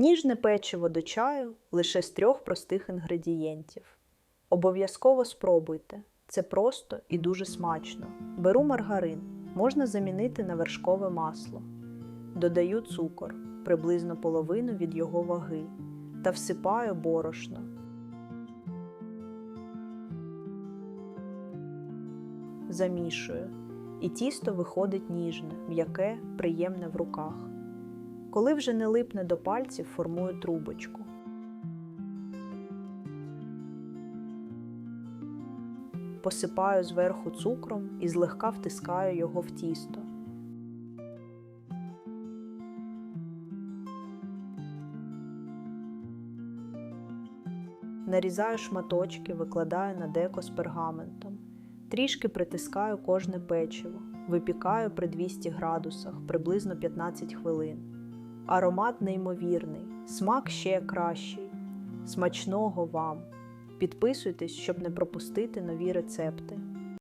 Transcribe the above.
Ніжне печиво до чаю лише з трьох простих інгредієнтів. Обов'язково спробуйте. Це просто і дуже смачно. Беру маргарин, можна замінити на вершкове масло. Додаю цукор, приблизно половину від його ваги, та всипаю борошно. Замішую, і тісто виходить ніжне, м'яке, приємне в руках. Коли вже не липне до пальців, формую трубочку. Посипаю зверху цукром і злегка втискаю його в тісто. Нарізаю шматочки, викладаю на деко з пергаментом. Трішки притискаю кожне печиво, випікаю при 200 градусах приблизно 15 хвилин. Аромат неймовірний, смак ще кращий. Смачного вам! Підписуйтесь, щоб не пропустити нові рецепти.